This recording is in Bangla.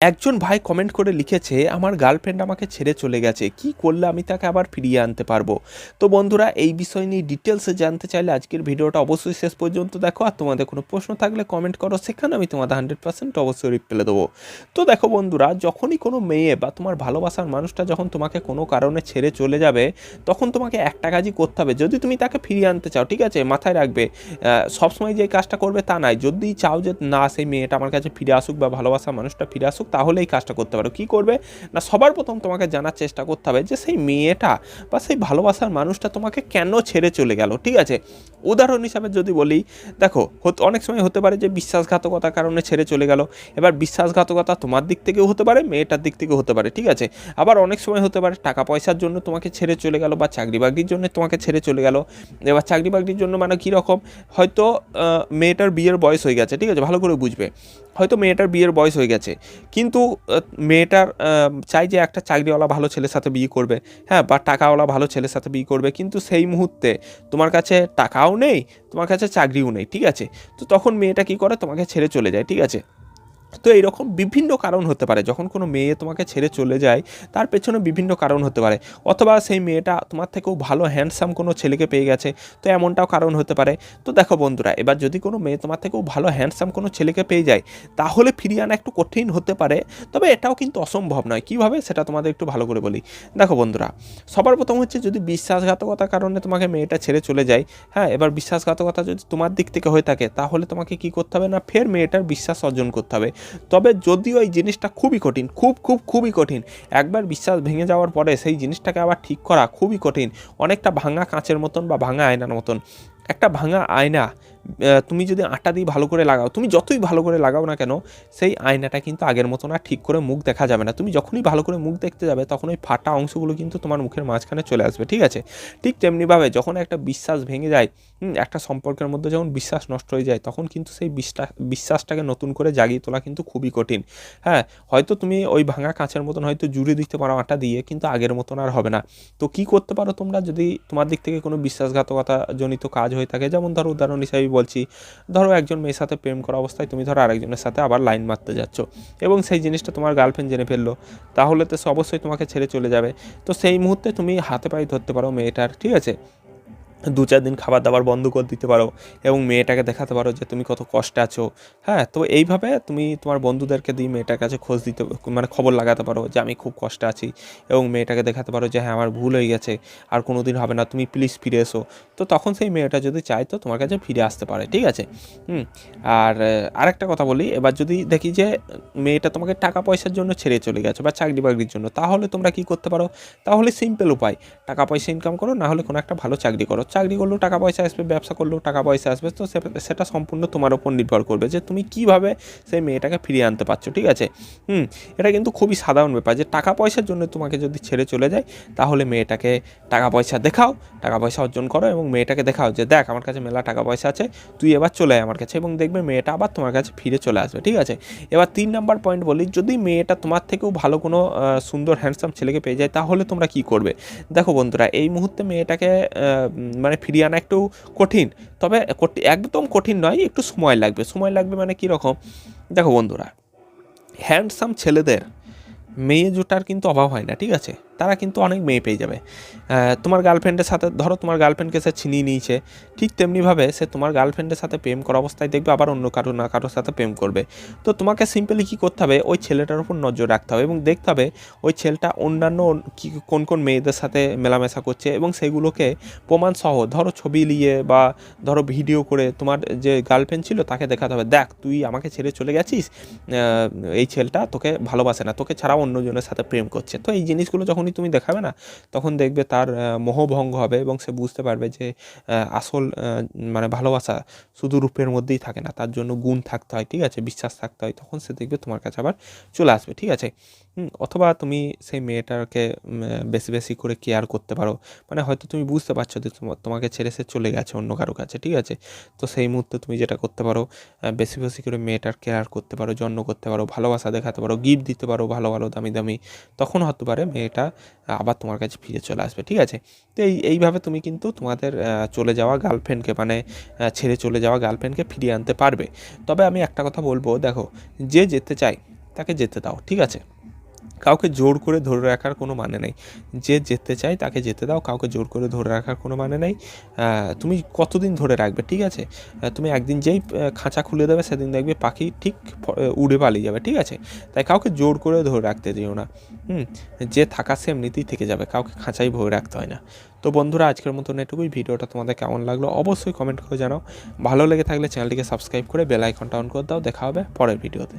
একজন ভাই কমেন্ট করে লিখেছে, আমার গার্লফ্রেন্ড আমাকে ছেড়ে চলে গেছে, কি করলে আমি তাকে আবার ফিরিয়ে আনতে পারব? তো বন্ধুরা, এই বিষয় নিয়ে ডিটেলসে জানতে চাইলে আজকের ভিডিওটা অবশ্যই শেষ পর্যন্ত দেখো, আর তোমাদের কোনো প্রশ্ন থাকলে কমেন্ট করো, সেখানে আমি তোমাদের হান্ড্রেড পার্সেন্ট অবশ্যই রিপ্লাই দেবো। তো দেখো বন্ধুরা, যখনই কোনো মেয়ে বা তোমার ভালোবাসার মানুষটা যখন তোমাকে কোনো কারণে ছেড়ে চলে যাবে, তখন তোমাকে একটা কাজই করতে হবে, যদি তুমি তাকে ফিরিয়ে আনতে চাও, ঠিক আছে, মাথায় রাখবে সবসময় যে কাজটা করবে তা নয়, যদি চাও যে না, সেই মেয়েটা আমার কাছে ফিরে আসুক বা ভালোবাসার মানুষটা ফিরে আসুক তাহলে এই কাজটা করতে পারো। কী করবে? না, সবার প্রথম তোমাকে জানার চেষ্টা করতে হবে যে, সেই মেয়েটা বা সেই ভালোবাসার মানুষটা তোমাকে কেন ছেড়ে চলে গেল, ঠিক আছে? উদাহরণ হিসাবে যদি বলি, দেখো অনেক সময় হতে পারে যে, বিশ্বাসঘাতকতার কারণে ছেড়ে চলে গেল। এবার বিশ্বাসঘাতকতা তোমার দিক থেকেও হতে পারে, মেয়েটার দিক থেকেও হতে পারে, ঠিক আছে? আবার অনেক সময় হতে পারে, টাকা পয়সার জন্য তোমাকে ছেড়ে চলে গেল বা চাকরি বাকরির জন্য তোমাকে ছেড়ে চলে গেল। এবার চাকরি বাকরির জন্য মানে কীরকম হয়তো মেয়েটার বিয়ের বয়স হয়ে গেছে, ঠিক আছে? ভালো করে বুঝবে। হয়তো মেয়েটার বিয়ের বয়স হয়ে গেছে। কিন্তু মেয়েটার চাই যে একটা চাকরিওয়ালা ভালো ছেলের সাথে বিয়ে করবে হ্যাঁ বা টাকাওয়ালা ভালো ছেলের সাথে বিয়ে করবে, কিন্তু সেই মুহূর্তে তোমার কাছে টাকাও নেই, তোমার কাছে চাকরিও নেই, ঠিক আছে? তো তখন মেয়েটা কি করে? তোমাকে ছেড়ে চলে যায়, ঠিক আছে? তো এইরকম বিভিন্ন কারণ হতে পারে। যখন কোনো মেয়ে তোমাকে ছেড়ে চলে যায়, তার পেছনে বিভিন্ন কারণ হতে পারে। অথবা সেই মেয়েটা তোমার থেকেও ভালো হ্যান্ডসাম কোনো ছেলেকে পেয়ে গেছে, তো এমনটাও কারণ হতে পারে। তো দেখো বন্ধুরা, এবার যদি কোনো মেয়ে তোমার থেকেও ভালো হ্যান্ডসাম কোনো ছেলেকে পেয়ে যায়, তাহলে ফিরিয়ে আনা একটু কঠিন হতে পারে, তবে এটাও কিন্তু অসম্ভব নয়। কীভাবে? সেটা তোমাদের একটু ভালো করে বলি। দেখো বন্ধুরা, সবার প্রথম হচ্ছে যদি বিশ্বাসঘাতকতার কারণে তোমাকে মেয়েটা ছেড়ে চলে যায় হ্যাঁ এবার বিশ্বাসঘাতকতা যদি তোমার দিক থেকে হয়ে থাকে, তাহলে তোমাকে কি করতে হবে না? ফের মেয়েটার বিশ্বাস অর্জন করতে হবে। তবে যদিও এই জিনিসটা খুবই কঠিন, খুব খুব, খুবই কঠিন। একবার বিশ্বাস ভেঙে যাওয়ার পরে সেই জিনিসটাকে আবার ঠিক করা খুবই কঠিন। অনেকটা ভাঙা কাঁচের মতন বা ভাঙা আয়নার মতন। একটা ভাঙা আয়না তুমি যদি আটা দিয়ে ভালো করে লাগাও, তুমি যতই ভালো করে লাগাও না কেন, সেই আয়নাটা কিন্তু আগের মতন আর ঠিক করে মুখ দেখা যাবে না। তুমি যখনই ভালো করে মুখ দেখতে যাবে, তখন ওই ফাটা অংশগুলো কিন্তু তোমার মুখের মাঝখানে চলে আসবে, ঠিক আছে? ঠিক তেমনিভাবে যখন একটা বিশ্বাস ভেঙে যায় একটা সম্পর্কের মধ্যে যখন বিশ্বাস নষ্ট হয়ে যায়, তখন কিন্তু সেই বিশ্বাস, বিশ্বাসটাকে নতুন করে জাগিয়ে তোলা কিন্তু খুবই কঠিন। হ্যাঁ হয়তো তুমি ওই ভাঙা কাঁচের মতন হয়তো জুড়ে দিতে পারো আটা দিয়ে, কিন্তু আগের মতন আর হবে না। তো কি করতে পারো তোমরা যদি তোমার দিক থেকে কোনো বিশ্বাসঘাতকতা জনিত কাজ হয়ে থাকে? যেমন ধরো উদাহরণ হিসাবে বলছি, ধরো একজন মেয়ের সাথে প্রেম করা অবস্থায় তুমি ধরো আরেকজনের সাথে আবার লাইন মারতে যাচ্ছ এবং সেই জিনিসটা তোমার গার্লফ্রেন্ড জেনে ফেলল, তাহলে তো সে অবশ্যই তোমাকে ছেড়ে চলে যাবে। তো সেই মুহূর্তে তুমি হাতে পায়ে ধরতে পারো মেয়েটার, ঠিক আছে? দু চার দিন খাবার দাবার বন্ধ করে দিতে পারো এবং মেয়েটাকে দেখাতে পারো যে তুমি কত কষ্টে আছো। হ্যাঁ তো এইভাবে তুমি তোমার বন্ধুদেরকে দিয়ে মেয়েটার কাছে খোঁজ দিতে মানে খবর লাগাতে পারো যে আমি খুব কষ্টে আছি এবং মেয়েটাকে দেখাতে পারো যে হ্যাঁ আমার ভুল হয়ে গেছে, আর কোনো দিন হবে না, তুমি প্লিজ ফিরে এসো। তো তখন সেই মেয়েটা যদি চায় তো তোমার কাছে ফিরে আসতে পারে, ঠিক আছে? হুম, আর আরেকটা কথা বলি, এবার যদি দেখি যে মেয়েটা তোমাকে টাকা পয়সার জন্য ছেড়ে চলে গেছে বা চাকরি বাকরির জন্য, তাহলে তোমরা কি করতে পারো? তাহলে সিম্পল উপায়, টাকা পয়সা ইনকাম করো না হলে কোনো একটা ভালো চাকরি করো। চাকরি করলেও টাকা পয়সা আসবে, ব্যবসা করলেও টাকা পয়সা আসবে, তো সেটা সম্পূর্ণ তোমার ওপর নির্ভর করবে যে তুমি কীভাবে সেই মেয়েটাকে ফিরিয়ে আনতে পারছ, ঠিক আছে? হুম, এটা কিন্তু খুবই সাধারণ ব্যাপার যে টাকা পয়সার জন্য তোমাকে যদি ছেড়ে চলে যায়, তাহলে মেয়েটাকে টাকা পয়সা দেখাও, টাকা পয়সা অর্জন করো এবং মেয়েটাকে দেখাও যে দেখ আমার কাছে মেলা টাকা পয়সা আছে, তুই এবার চলে আয় আমার কাছে এবং দেখবে মেয়েটা আবার তোমার কাছে ফিরে চলে আসবে, ঠিক আছে? এবার তিন নাম্বার পয়েন্ট বলি, যদি মেয়েটা তোমার থেকেও ভালো কোনো সুন্দর হ্যান্ডসাম ছেলেকে পেয়ে যায়, তাহলে তোমরা কি করবে? দেখো বন্ধুরা, এই মুহূর্তে মেয়েটাকে মানে ফিরিয়ে আনা একটু কঠিন। তবে একদম কঠিন নয়, একটু সময় লাগবে। সময় লাগবে মানে কীরকম দেখো বন্ধুরা হ্যান্ডসাম ছেলেদের মেয়ে জোটার কিন্তু অভাব হয় না, ঠিক আছে? তারা কিন্তু অনেক মেয়ে পেয়ে যাবে। তোমার গার্লফ্রেন্ডের সাথে, ধরো তোমার গার্লফ্রেন্ডকে সে ছিনিয়ে নিয়েছে, ঠিক তেমনিভাবে সে তোমার গার্লফ্রেন্ডের সাথে প্রেম করা অবস্থায় দেখবে আবার অন্য কারও না, কারোর সাথে প্রেম করবে। তো তোমাকে সিম্পলি কী করতে হবে? ওই ছেলেটার উপর নজর রাখতে হবে এবং দেখতে হবে ওই ছেলেটা অন্যান্য কি, কোন কোন মেয়েদের সাথে মেলামেশা করছে এবং সেগুলোকে প্রমাণ সহ, ধরো ছবি নিয়ে বা ধরো ভিডিও করে তোমার যে গার্লফ্রেন্ড ছিল তাকে দেখাতে হবে, দেখ, তুই আমাকে ছেড়ে চলে গেছিস এই ছেলেটা তোকে ভালোবাসে না, তোকে ছাড়া অন্যজনের সাথে প্রেম করছে। তো এই জিনিসগুলো যখনই তুমি দেখাবে না, তখন দেখবে তার মোহভঙ্গ হবে এবং সে বুঝতে পারবে যে আসল মানে ভালোবাসা শুধু রূপের মধ্যেই থাকে না, তার জন্য গুণ থাকতে হয়, ঠিক আছে? বিশ্বাস থাকতে হয়, তখন সে দেখবে তোমার কাছে আবার চলে আসবে, ঠিক আছে? অথবা তুমি সেই মেয়েটাকে বেশি বেশি করে কেয়ার করতে পারো। মানে হয়তো তুমি বুঝতে পারছ যে তোমা- তোমাকে ছেড়ে সে চলে গেছে অন্য কারও কাছে, ঠিক আছে? তো সেই মুহূর্তে তুমি যেটা করতে পারো বেশি বেশি করে মেয়েটার কেয়ার করতে পারো যত্ন করতে পারো, ভালোবাসা দেখাতে পারো গিফট দিতে পারো, ভালো ভালো দামি দামি, তখন হতে পারে মেয়েটা আবার তোমার কাছে ফিরে চলে আসবে, ঠিক আছে? তো এই, এইভাবে তুমি কিন্তু তোমাদের চলে যাওয়া গার্লফ্রেন্ডকে মানে ছেড়ে চলে যাওয়া গার্লফ্রেন্ডকে ফিরিয়ে আনতে পারবে। তবে আমি একটা কথা বলব, দেখো, যে যেতে চায়, তাকে যেতে দাও, ঠিক আছে? কাউকে জোর করে ধরে রাখার কোনো মানে নেই। যে যেতে চায় তাকে যেতে দাও, কাউকে জোর করে ধরে রাখার কোনো মানে নেই। তুমি কতদিন ধরে রাখবে, ঠিক আছে? তুমি একদিন যেই খাঁচা খুলে দেবে সেদিন দেখবে পাখি ঠিক উড়ে পালিয়ে যাবে, ঠিক আছে? তাই কাউকে জোর করে ধরে রাখতে দিও না। হুম, যে থাকা সে এমনিতেই থেকে যাবে, কাউকে খাঁচাই ভরে রাখতে হয় না। তো বন্ধুরা, আজকের মতন এটুকুই। ভিডিওটা তোমাদের কেমন লাগল অবশ্যই কমেন্ট করে জানাও। ভালো লেগে থাকলে চ্যানেলটিকে সাবস্ক্রাইব করে বেল আইকনটা অন করে দাও। দেখা হবে পরের ভিডিওতে।